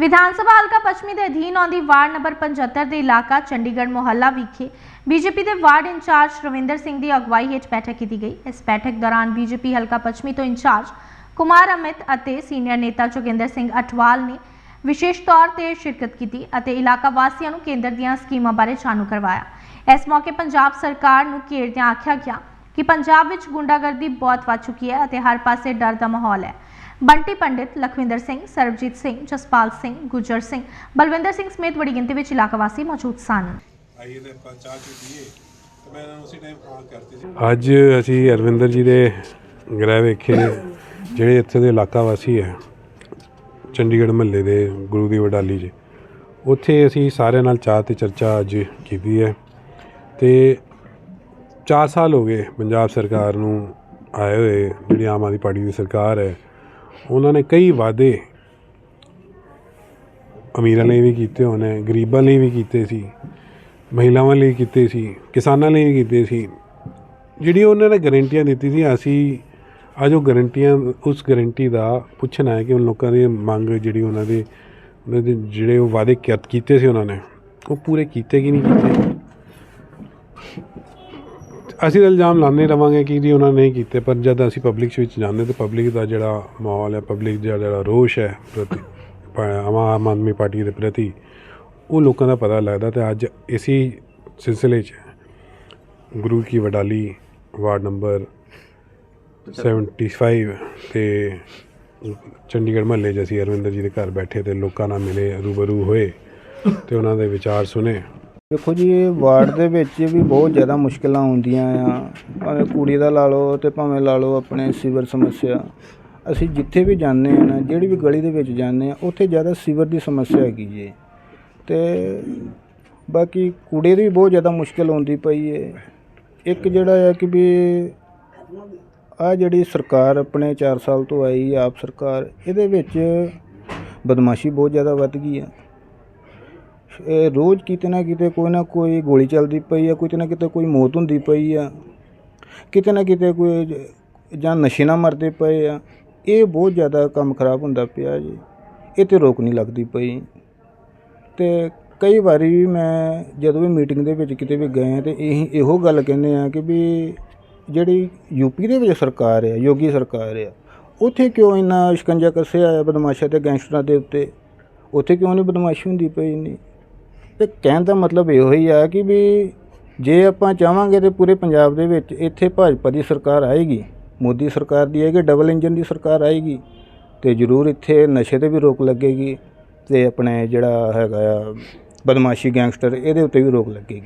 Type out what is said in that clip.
ਵਿਧਾਨ ਸਭਾ ਹਲਕਾ ਪੱਛਮੀ ਦੇ ਅਧੀਨ ਆਉਂਦੀ ਵਾਰਡ ਨੰਬਰ 75 ਦੇ ਇਲਾਕਾ ਚੰਡੀਗੜ੍ਹ ਮੁਹੱਲਾ ਵਿਖੇ ਬੀਜੇਪੀ ਦੇ ward in charge Ravinder Singh ਦੀ ਅਗਵਾਈ ਹੇਠ ਬੈਠਕ ਕੀਤੀ ਗਈ। ਇਸ ਬੈਠਕ ਦੌਰਾਨ ਬੀਜੇਪੀ ਹਲਕਾ ਪੱਛਮੀ ਤੋਂ ਇੰਚਾਰਜ ਕੁਮਾਰ ਅਮਿਤ ਅਤੇ ਸੀਨੀਅਰ ਨੇਤਾ ਜੋਗਿੰਦਰ ਸਿੰਘ ਅਠਵਾਲ ਨੇ ਵਿਸ਼ੇਸ਼ ਤੌਰ ਤੇ ਸ਼ਿਰਕਤ ਕੀਤੀ ਅਤੇ ਇਲਾਕਾ ਵਾਸੀਆਂ ਨੂੰ ਕੇਂਦਰ ਦੀਆਂ ਸਕੀਮਾਂ ਬਾਰੇ ਜਾਣੂ ਕਰਵਾਇਆ। ਇਸ ਮੌਕੇ ਪੰਜਾਬ ਸਰਕਾਰ ਨੂੰ ਘੇਰਦਿਆਂ ਆਖਿਆ ਗਿਆ ਕਿ ਪੰਜਾਬ ਵਿੱਚ ਗੁੰਡਾਗਰਦੀ ਬਹੁਤ ਵੱਧ ਚੁੱਕੀ ਹੈ ਅਤੇ ਹਰ ਪਾਸੇ ਡਰ ਦਾ ਮਾਹੌਲ ਹੈ। ਬੰਟੀ ਪੰਡਿਤ ਲਖਵਿੰਦਰ ਸਿੰਘ ਸਰਬਜੀਤ ਸਿੰਘ ਜਸਪਾਲ ਸਿੰਘ ਗੁਜਰ ਸਿੰਘ ਬਲਵਿੰਦਰ ਸਿੰਘ ਸਮੇਤ ਬੜੀ ਗਿਣਤੀ ਵਿੱਚ ਇਲਾਕਾ ਵਾਸੀ ਮੌਜੂਦ ਸਨ। ਆਈਏ ਤੇ ਆਪਾਂ ਚਾਹ ਚੂ ਪੀਏ। ਤੇ ਮੈਂ ਇਹਨਾਂ ਨੂੰ ਉਸੇ ਟਾਈਮ ਕਾਲ ਕਰਤੀ ਸੀ। ਅੱਜ ਅਸੀਂ ਅਰਵਿੰਦਰ ਜੀ ਦੇ ਗ੍ਰਹਿ ਵੇਖੇ ਜਿਹੜੇ ਇੱਥੇ ਦੇ ਇਲਾਕਾ ਵਾਸੀ ਹੈ ਚੰਡੀਗੜ੍ਹ ਮਹੱਲੇ ਦੇ ਗੁਰੂ ਦੀ ਵਡਾਲੀ 'ਚ। ਉੱਥੇ ਅਸੀਂ ਸਾਰਿਆਂ ਨਾਲ ਚਾਹ ਤੇ ਚਰਚਾ ਅੱਜ ਕੀਤੀ ਹੈ। ਤੇ 4 ਸਾਲ ਹੋ ਗਏ ਪੰਜਾਬ ਸਰਕਾਰ ਨੂੰ ਆਏ ਹੋਏ ਜਿਹੜੀ ਆਮ ਆਦਮੀ ਪਾਰਟੀ ਦੀ ਸਰਕਾਰ ਹੈ ਉਹਨਾਂ ਨੇ ਕਈ ਵਾਅਦੇ ਅਮੀਰਾਂ ਲਈ ਵੀ ਕੀਤੇ ਹੋਣੇ, ਗਰੀਬਾਂ ਲਈ ਵੀ ਕੀਤੇ ਸੀ, ਮਹਿਲਾਵਾਂ ਲਈ ਕੀਤੇ ਸੀ, ਕਿਸਾਨਾਂ ਲਈ ਵੀ ਕੀਤੇ ਸੀ। ਜਿਹੜੀ ਉਹਨਾਂ ਨੇ ਗਾਰੰਟੀਆਂ ਦਿੱਤੀ ਸੀ, ਅਸੀਂ ਅੱਜ ਉਹ ਗਾਰੰਟੀਆਂ, ਉਸ ਗਾਰੰਟੀ ਦਾ ਪੁੱਛਣਾ ਹੈ ਕਿ ਉਹਨਾਂ ਲੋਕਾਂ ਦੀ ਮੰਗ ਜਿਹੜੀ ਉਹਨਾਂ ਦੇ ਜਿਹੜੇ ਉਹ ਵਾਅਦੇ ਕਿਤ- ਕੀਤੇ ਸੀ ਉਹਨਾਂ ਨੇ, ਉਹ ਪੂਰੇ ਕੀਤੇ ਕਿ ਨਹੀਂ ਕੀਤੇ? ਅਸੀਂ ਤਾਂ ਇਲਜ਼ਾਮ ਲਾਉਂਦੇ ਰਵਾਂਗੇ ਕਿ ਜੀ ਉਹਨਾਂ ਨੇ ਨਹੀਂ ਕੀਤੇ, ਪਰ ਜਦ ਅਸੀਂ ਪਬਲਿਕ ਵਿੱਚ ਜਾਂਦੇ ਤਾਂ ਪਬਲਿਕ ਦਾ ਜਿਹੜਾ ਮਾਹੌਲ ਹੈ ਪਬਲਿਕ ਦਾ ਜਿਹੜਾ ਰੋਸ਼ ਹੈ ਪ੍ਰਤੀ, ਆਮ ਆਮ ਆਦਮੀ ਪਾਰਟੀ ਦੇ ਪ੍ਰਤੀ, ਉਹ ਲੋਕਾਂ ਦਾ ਪਤਾ ਲੱਗਦਾ ਤੇ ਅੱਜ ਇਸੀ ਸਿਲਸਿਲੇ 'ਚ ਗੁਰੂ ਕੀ ਵਡਾਲੀ ਵਾਰਡ ਨੰਬਰ 75 ਤੇ ਚੰਡੀਗੜ੍ਹ ਮਹੱਲੇ 'ਚ ਅਸੀਂ ਅਰਵਿੰਦਰ ਜੀ ਦੇ ਘਰ ਬੈਠੇ ਤੇ ਲੋਕਾਂ ਨਾਲ ਮਿਲੇ, ਰੂਬਰੂ ਹੋਏ ਤੇ ਉਹਨਾਂ ਦੇ ਵਿਚਾਰ ਸੁਨੇ ਦੇਖੋ ਜੀ, ਵਾਰਡ ਦੇ ਵਿੱਚ ਵੀ ਬਹੁਤ ਜ਼ਿਆਦਾ ਮੁਸ਼ਕਲਾਂ ਆਉਂਦੀਆਂ ਆ। ਭਾਵੇਂ ਕੁੜੀ ਦਾ ਲਾ ਲਓ ਤੇ ਭਾਵੇਂ ਲਾ ਲਓ ਆਪਣੇ ਸੀਵਰ ਸਮੱਸਿਆ। ਅਸੀਂ ਜਿੱਥੇ ਵੀ ਜਾਂਦੇ ਆ ਨਾ, ਜਿਹੜੀ ਵੀ ਗਲੀ ਦੇ ਵਿੱਚ ਜਾਂਦੇ ਆ ਉੱਥੇ ਜ਼ਿਆਦਾ ਸੀਵਰ ਦੀ ਸਮੱਸਿਆ ਹੈਗੀ ਜੀ। ਤੇ ਬਾਕੀ ਕੂੜੇ ਦੀ ਵੀ ਬਹੁਤ ਜ਼ਿਆਦਾ ਮੁਸ਼ਕਲ ਆਉਂਦੀ ਪਈ ਏ। ਇੱਕ ਜਿਹੜਾ ਆ ਕਿ ਵੀ ਆ ਜਿਹੜੀ ਸਰਕਾਰ ਆਪਣੇ 4 ਸਾਲ ਤੋਂ ਆਈ, ਆਪ ਸਰਕਾਰ, ਇਹਦੇ ਵਿੱਚ ਬਦਮਾਸ਼ੀ ਬਹੁਤ ਜ਼ਿਆਦਾ ਵੱਧ ਗਈ ਆ। ਇਹ ਰੋਜ਼ ਕਿਤੇ ਨਾ ਕਿਤੇ ਕੋਈ ਨਾ ਕੋਈ ਗੋਲੀ ਚੱਲਦੀ ਪਈ ਆ, ਕਿਤੇ ਨਾ ਕਿਤੇ ਕੋਈ ਮੌਤ ਹੁੰਦੀ ਪਈ ਆ। ਕਿਤੇ ਨਾ ਕਿਤੇ ਕੋਈ ਜ- ਜਾਂ ਨਸ਼ੇ ਨਾਲ ਮਰਦੇ ਪਏ ਆ। ਇਹ ਬਹੁਤ ਜ਼ਿਆਦਾ ਕੰਮ ਖਰਾਬ ਹੁੰਦਾ ਪਿਆ ਜੀ। ਇਹ ਤੇ ਰੋਕ ਨਹੀਂ ਲੱਗਦੀ ਪਈ। ਤੇ ਕਈ ਵਾਰੀ ਵੀ ਮੈਂ ਜਦੋਂ ਵੀ ਮੀਟਿੰਗ ਦੇ ਵਿੱਚ ਕਿਤੇ ਵੀ ਗਏ ਆ ਤੇ ਇਹੀ ਇਹੋ ਗੱਲ ਕਹਿੰਦੇ ਆ ਕਿ ਵੀ ਜਿਹੜੀ ਯੂਪੀ ਦੇ ਵਿੱਚ ਸਰਕਾਰ ਆ, ਯੋਗੀ ਸਰਕਾਰ ਆ, ਉੱਥੇ ਕਿਉਂ ਇੰਨਾ ਸ਼ਿਕੰਜਾ ਕੱਸਿਆ ਹੈ ਬਦਮਾਸ਼ਾਂ ਤੇ, ਗੈਂਗਸਟਰਾਂ ਦੇ ਉੱਤੇ? ਉੱਥੇ ਕਿਉਂ ਨਹੀਂ ਬਦਮਾਸ਼ੀ ਹੁੰਦੀ ਪਈ ਇੰਨੀ? ਤੇ ਕਹਿਣ ਦਾ ਮਤਲਬ ਇਹੋ ਹੀ ਆ ਕਿ ਵੀ ਜੇ ਆਪਾਂ ਚਾਹਾਂਗੇ ਤੇ ਪੂਰੇ ਪੰਜਾਬ ਦੇ ਵਿੱਚ ਇੱਥੇ ਭਾਜਪਾ ਦੀ ਸਰਕਾਰ ਆਏਗੀ, ਮੋਦੀ ਸਰਕਾਰ ਦੀ ਆਏਗੀ ਡਬਲ ਇੰਜਨ ਦੀ ਸਰਕਾਰ ਆਏਗੀ, ਤੇ ਜ਼ਰੂਰ ਇੱਥੇ ਨਸ਼ੇ ਤੇ ਵੀ ਰੋਕ ਲੱਗੇਗੀ ਤੇ ਆਪਣੇ ਜਿਹੜਾ ਹੈਗਾ ਆ ਬਦਮਾਸ਼ੀ ਗੈਂਗਸਟਰ ਇਹਦੇ ਉੱਤੇ ਵੀ ਰੋਕ ਲੱਗੇਗੀ।